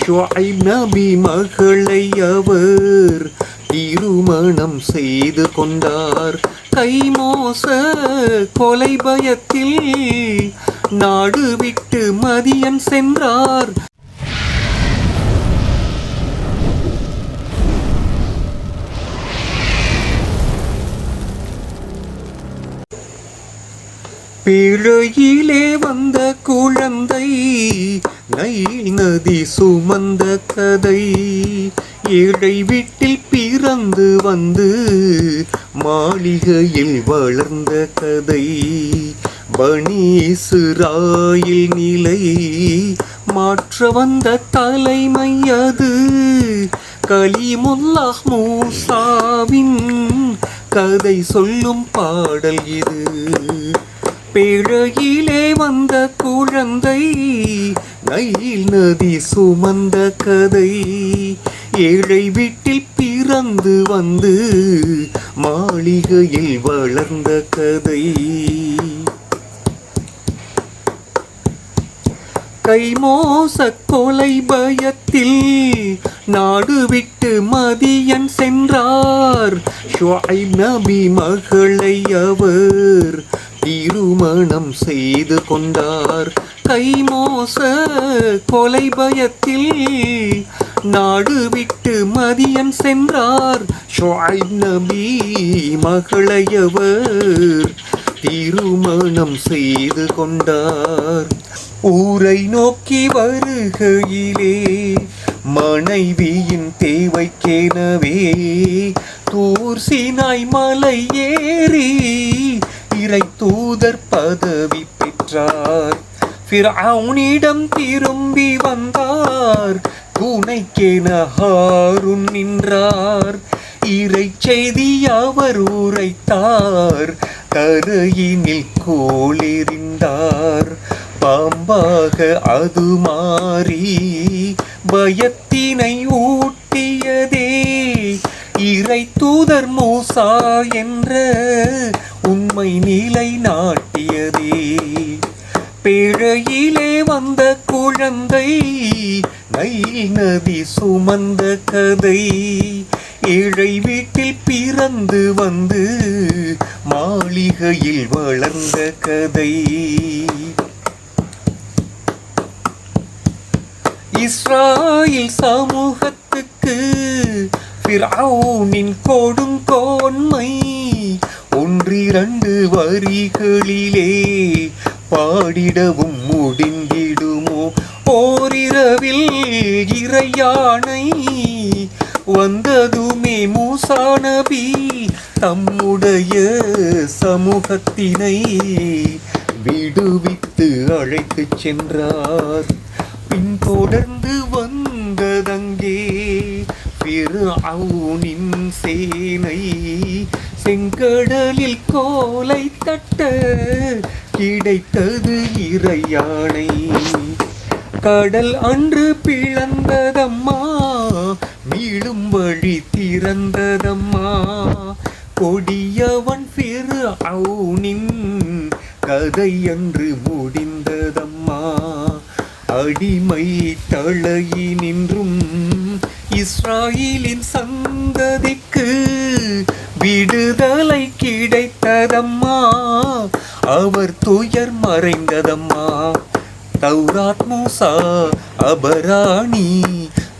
ஷுவைப் நபி மகளை அவர் திருமணம் செய்து கொண்டார். கைமோச கொலை பயத்தில் நாடு விட்டு மதியம் சென்றார். பிழையிலே வந்த குழந்தை நைல் நதி சுமந்த கதை ஏழை வீட்டில் பிறந்து வந்து மாளிகையில் வளர்ந்த கதை. பனீசுராயில் நிலை மாற்ற வந்த தலைமை அது. கலிமுல்லாஹ் மூசாவின் கதை சொல்லும் பாடல் இது. பேழையிலே வந்த குழந்தை நைல் நதி சுமந்த கதை. ஏழை வீட்டில் பிறந்து வந்து மாளிகையில் வளர்ந்த கதை. கைமோச கொலை பயத்தில் நாடு விட்டு மதியன் சென்றார். ஷுஐப் நபி மகளை அவர் திருமணம் செய்து கொண்டார். தைமோச கொலை பயத்தில் நாடு விட்டு மதியம் சென்றார். ஷுஐப் நபி மகளையவர் திருமணம் செய்து கொண்டார். ஊரை நோக்கி வருகையிலே மனைவியின் தேவைக்கேனவே தூர் சினாய் மலை ஏறி இறை தூதர் பதவி பெற்றார். ஃபிரௌனிடம் திரும்பி வந்தார். துணைக்கென ஹாருன் நின்றார். இறை செய்தி அவர் உரைத்தார். தரையினில் கோளிருந்தார் பாம்பாக அது மாறி பயத்தினை ஊட்டியதே. இறை தூதர் மூசா என்ற உண்மை நிலை நாட்டியதே. பிழையிலே வந்த குழந்தை நைல் நதி சுமந்த கதை. ஏழை வீட்டில் பிறந்து வந்து மாளிகையில் வளர்ந்த கதை. இஸ்ராயில் சமூகத்துக்கு பிராவுனின் கொடுங்கோன்மை ஒன்றிரண்டு வரிகளிலே பாடிடவும் முடிந்திடுமோ? ஓரிரவில் இறையானை வந்ததுமே மூசா நபி தம்முடைய சமூகத்தினை விடுவித்து அழைத்துச் சென்றார். பின்தொடர்ந்து வந்ததங்கே பிறவுனின் சேனை செங்கடலில் கோலை தட்ட கிடைத்தது இறையானை கடல் அன்று பிளந்ததம்மா மீளும் வழி திறந்ததம்மா. கொடியவன் பிறு அவுனின் கதை அன்று முடிந்ததம்மா. அடிமை தழையி நின்றும் இஸ்ராயிலின் சந்ததிக்கு விடுதலை கிடைத்ததம்மா. அவர் துயர் மறைந்ததம்மா. தௌராத் மூசா அபராணி.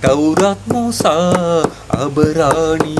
தௌராத் மூசா அபராணி.